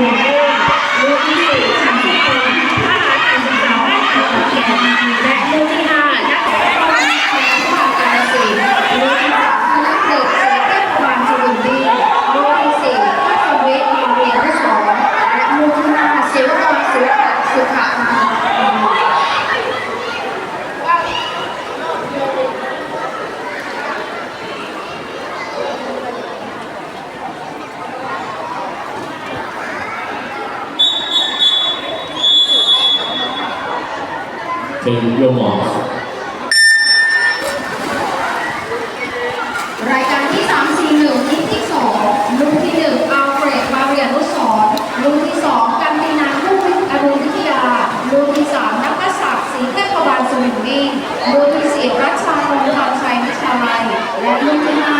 หมู่ ป็นโยมหมอรายการที่ 3 4 1นิดที่ 2 ลูกที่ 1 อัลเฟรดมาเรียนุสรลูกที่ 2 กันตินาลูที่นักศักดิ์ศรีเทพบาลสวิงวิ่งลูกที่รัชชาพงษ์ทางชัยนิชาลัยและลูกที่า